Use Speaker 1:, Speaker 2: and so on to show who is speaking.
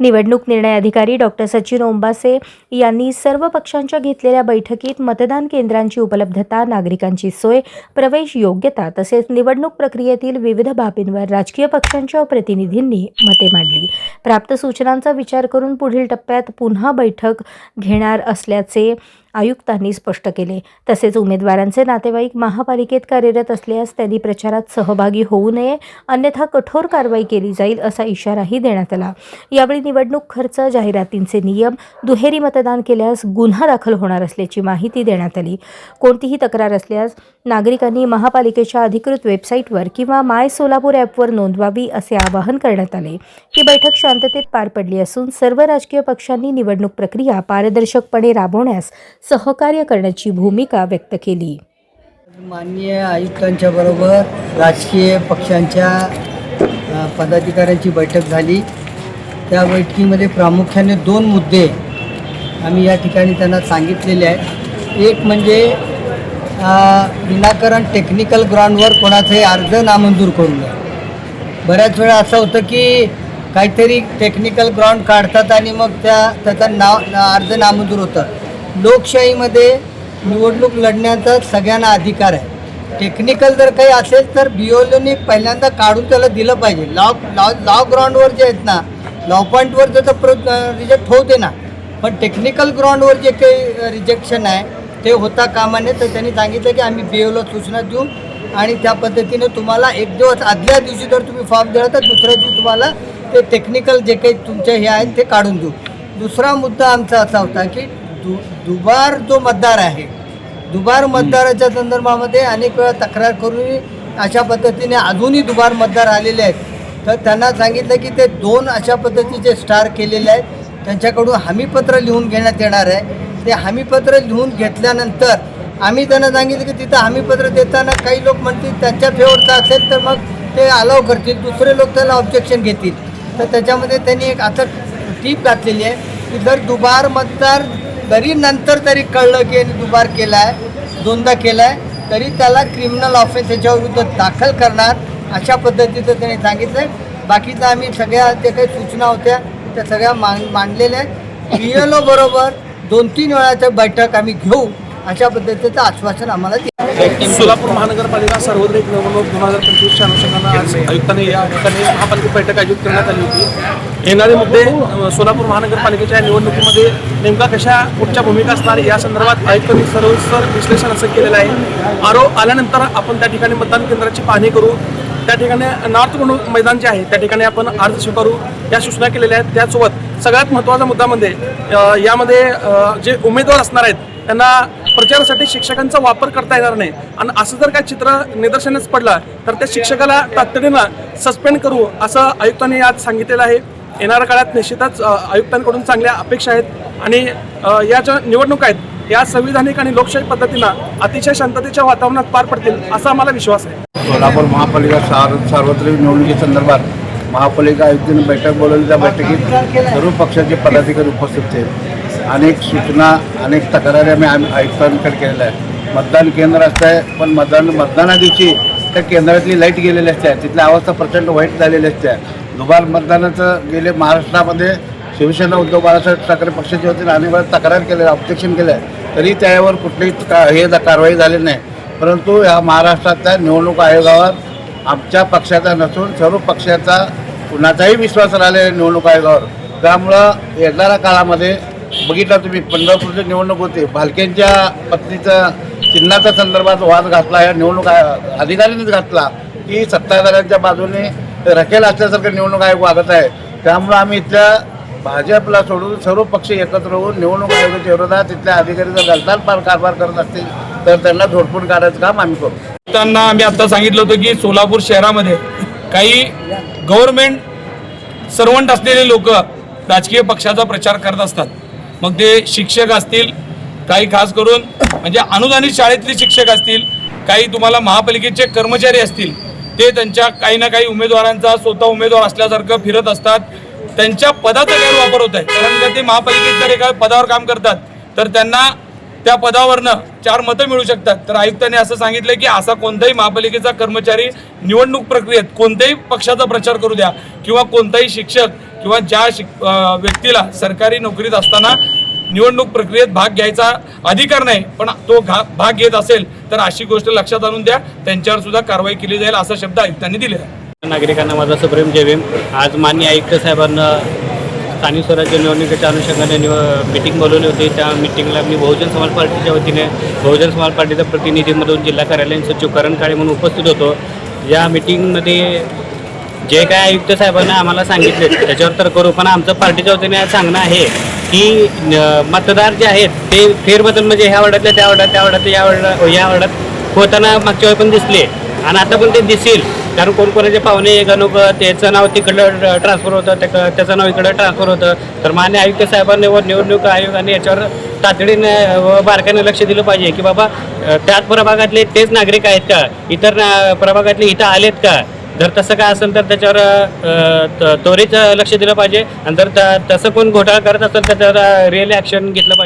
Speaker 1: निवडणूक निर्णय अधिकारी डॉक्टर सचिन ओंबासे यांनी सर्व पक्षांच्या घेतलेल्या बैठकीत मतदान केंद्रांची उपलब्धता नागरिकांची सोय प्रवेश योग्यता तसेच निवडणूक प्रक्रियेतील विविध बाबींवर राजकीय पक्षांच्या प्रतिनिधींनी मते मांडली. प्राप्त सूचनांचा विचार करून पुढील टप्प्यात पुन्हा बैठक घेणार असल्याचे आयुक्तांनी स्पष्ट केले. तसेच उमेदवारांचे नातेवाईक महापालिकेत कार्यरत असल्यास त्यांनी प्रचारात सहभागी होऊ नये अन्यथा कठोर कारवाई केली जाईल असा इशाराही देण्यात आला. यावेळी निवडणूक खर्च जाहिरातींचे नियम दुहेरी मतदान केल्यास गुन्हा दाखल होणार असल्याची माहिती देण्यात आली. कोणतीही तक्रार असल्यास नागरिकांनी महापालिकेच्या अधिकृत वेबसाईटवर किंवा माय सोलापूर ॲपवर नोंदवावी असे आवाहन करण्यात आले. ही बैठक शांततेत पार पडली असून सर्व राजकीय पक्षांनी निवडणूक प्रक्रिया पारदर्शकपणे राबवण्यास सहकार्य करण्याची भूमिका व्यक्त केली.
Speaker 2: माननीय आयुक्तांच्या बरोबर राजकीय पक्षांच्या पदाधिकाऱ्यांची बैठक झाली. त्या बैठकीमध्ये प्रामुख्याने दोन मुद्दे आम्ही या ठिकाणी त्यांना सांगितलेले आहेत. एक म्हणजे विनाकारण टेक्निकल ग्राउंडवर कोणाचाही अर्ज नामंजूर करू नये. बऱ्याच वेळा असं होतं की काहीतरी टेक्निकल ग्राउंड काढतात आणि मग त्या त्याचा नाव अर्ज नामंजूर होतं. लोकशाहीमध्ये निवडणूक लढण्याचा सगळ्यांना अधिकार आहे. टेक्निकल जर काही असेल तर बीओलोनी पहिल्यांदा काढून त्याला दिलं पाहिजे. लॉ लॉ लॉ ग्राउंडवर जे आहेत ना लॉ पॉईंटवर त्याचं प्रो रिजेक्ट होते ना पण टेक्निकल ग्राउंडवर जे काही रिजेक्शन आहे ते होता कामा नये. तर त्यांनी सांगितलं की आम्ही बीओला सूचना देऊ आणि त्या पद्धतीने तुम्हाला एक दिवस आदल्या दिवशी जर तुम्ही फॉर्म दिला तर दुसऱ्या दिवशी तुम्हाला ते टेक्निकल जे काही तुमचे हे आहेत ते काढून देऊ. दुसरा मुद्दा आमचा असा होता की दु दुबार जो मतदार आहे. दुबार मतदाराच्या संदर्भामध्ये अनेक वेळा तक्रार करून अशा पद्धतीने अजूनही दुबार मतदार आलेले आहेत. तर त्यांना सांगितलं की ते दोन अशा पद्धतीचे स्टार केलेले आहेत. त्यांच्याकडून हमीपत्र लिहून घेण्यात येणार आहे. ते हमीपत्र लिहून घेतल्यानंतर आम्ही त्यांना सांगितलं की तिथं हमीपत्र देताना काही लोक म्हणतील त्यांच्या फेवरचं असेल तर मग ते अलाव करतील. दुसरे लोक त्याला ऑब्जेक्शन घेतील. तर त्याच्यामध्ये त्यांनी एक असं टीप घातलेली आहे की जर दुबार मतदार तरी नंतर तरी कळलं की यांनी दुबार केला आहे दोनदा केला आहे तरी त्याला क्रिमिनल ऑफेन्स त्याच्याविरुद्ध दाखल करणार अशा पद्धतीचं त्यांनी सांगितलं आहे बाकीचं आम्ही सगळ्या जे काही सूचना होत्या त्या सगळ्या मान मांडलेल्या आहेत. पी एल ओ बरोबर दोन तीन वेळाचं बैठक आम्ही घेऊ. अशा पद्धतीचं आश्वासन आम्हाला
Speaker 3: सोलापूर महानगरपालिका सार्वत्रिक निवडणूक दोन हजार पंचवीसच्या अनुषंगाने आज आयुक्तांनी या ठिकाणी महापालिका बैठक आयोजित करण्यात आली होती. येणारे मुद्दे सोलापूर महानगरपालिकेच्या निवडणुकीमध्ये नेमका कशा कुठच्या भूमिका असणार या संदर्भात आयुक्तांनी सर्वस्तर विश्लेषण असं केलेलं आहे. आरोप आल्यानंतर आपण त्या ठिकाणी मतदान केंद्राची पाहणी करू. त्या ठिकाणी नॉर्थ म्हणून मैदान जे आहे त्या ठिकाणी आपण अर्ज स्वीकारू. या सूचना केलेल्या आहेत. त्यासोबत सगळ्यात महत्त्वाचा मुद्दा म्हणजे यामध्ये जे उमेदवार असणार आहेत त्यांना प्रचारासाठी शिक्षकांचा वापर करता येणार नाही. आणि असं जर काय चित्र निदर्शनास पडलं तर त्या शिक्षकाला तातडीनं सस्पेंड करू असं आयुक्तांनी आज सांगितलेलं आहे. येणाऱ्या काळात निश्चितच आयुक्तांकडून चांगल्या अपेक्षा आहेत. आणि या ज्या निवडणुका आहेत या संविधानिक आणि लोकशाही पद्धतीनं अतिशय शांततेच्या वातावरणात पार पडतील असा आम्हाला विश्वास आहे.
Speaker 4: सोलापूर महापालिका सार सार्वत्रिक निवडणुकीसंदर्भात महापालिका आयुक्तांनी बैठक बोलवली. त्या बैठकीत सर्व पक्षाचे पदाधिकारी उपस्थित आहेत अनेक सूचना अनेक तक्रारी आम्ही आम्ही आयुक्तांकडे केलेल्या आहेत. मतदान केंद्र असतं आहे पण मतदान मतदाना दिवशी त्या केंद्रातली लाइट गेलेली असते. तिथली अवस्था प्रचंड वाईट झालेली असते. दुबार मतदानाचं गेले महाराष्ट्रामध्ये शिवसेना उद्धव बाळासाहेब ठाकरे पक्षाच्या वतीने अनेक वेळा तक्रार केल्या ऑब्जेक्शन केलं आहे तरी त्यावर कुठलीही का हे कारवाई झाली नाही. परंतु या महाराष्ट्रातल्या निवडणूक आयोगावर आमच्या पक्षाचा नसून सर्व पक्षाचा कुणाचाही विश्वास राहिलेला आहे निवडणूक आयोगावर. त्यामुळं येणाऱ्या काळामध्ये बघितला तुम्ही पंढरपूरची निवडणूक होती. भालकेंच्या पत्नीचं चिन्हाच्या संदर्भात वाद घातला या निवडणूक अधिकाऱ्यांनीच घातला. की सत्ताधाऱ्यांच्या बाजूने रखेल असल्यासारखं निवडणूक आयोग वागत आहे. त्यामुळं आम्ही इथल्या भाजपला सोडून सर्व पक्ष एकत्र होऊन निवडणूक आयोगाच्या विरोधात इथल्या अधिकारी जर गलताल पार कारभार करत असतील तर त्यांना झोडपून काढायचं काम आम्ही करू.
Speaker 5: त्यांना आम्ही आता सांगितलं होतं की सोलापूर शहरामध्ये काही गव्हर्नमेंट सर्वंट असलेले लोक राजकीय पक्षाचा प्रचार करत असतात. मग ते शिक्षक असतील काही खास करून म्हणजे अनुदानित शाळेतले शिक्षक असतील काही तुम्हाला महापालिकेचे कर्मचारी असतील ते त्यांच्या काही ना काही उमेदवारांचा स्वतः उमेदवार असल्यासारखं फिरत असतात. त्यांच्या पदाचा गैरवापर होत आहे. कारण का ते महापालिकेत जर एका पदावर काम करतात तर त्यांना त्या पदावरनं चार मतं मिळू शकतात. तर आयुक्तांनी असं सांगितलं की असा कोणताही महापालिकेचा कर्मचारी निवडणूक प्रक्रियेत कोणत्याही पक्षाचा प्रचार करू द्या. किंवा कोणताही शिक्षक किंवा ज्या शिक व्यक्तीला सरकारी नोकरीत असताना निवडणूक प्रक्रियेत भाग घ्यायचा अधिकार नाही पण तो घा भाग घेत असेल तर अशी गोष्ट लक्षात आणून द्या. त्यांच्यावर सुद्धा कारवाई केली जाईल असा शब्द आयुक्तांनी दिलेला आहे.
Speaker 6: नागरिकांना माझा सुप्रेम जय आज मान्य आयुक्त साहेबांना स्थानिक स्वराज्य निवडणुकीच्या अनुषंगाने निव मिटिंग बोलवली होती. त्या मिटिंगला मी बहुजन समाज पार्टीच्या वतीने बहुजन समाज पार्टीचा प्रतिनिधी म्हणून जिल्हा कार्यालयीन सचिव करण काळे म्हणून उपस्थित होतो. या मिटिंगमध्ये जे काय आयुक्त साहेबांना आम्हाला सांगितले त्याच्यावर तर करू पण आमचं पार्टीच्या वतीने सांगणं आहे. की मतदार जे आहेत ते फेरबदल म्हणजे ह्या वडातल्या त्या वडात त्या वडात या वडा या वडात होताना मागच्या वेळी पण दिसले. आणि आता पण ते दिसेल. कारण कोणकोणाचे पाहुणे गणुक त्याचं नाव तिकडं ट्रान्सफर होतं त्या त्याचं नाव इकडं ट्रान्सफर होतं. तर मान्य आयुक्त साहेबांनी व निवडणूक आयोगाने याच्यावर तातडीने व बारकाईने लक्ष दिलं पाहिजे की बाबा त्याच प्रभागातले तेच नागरिक आहेत का? इतर ना- प्रभागातले इथं आलेत का? जर तसं काय असेल तर त्याच्यावर त- त्वरित लक्ष दिलं पाहिजे. आणि जर त- तसं कोण घोटाळा करत असेल तर त्याच्यावर रिअल ॲक्शन घेतलं पाहिजे.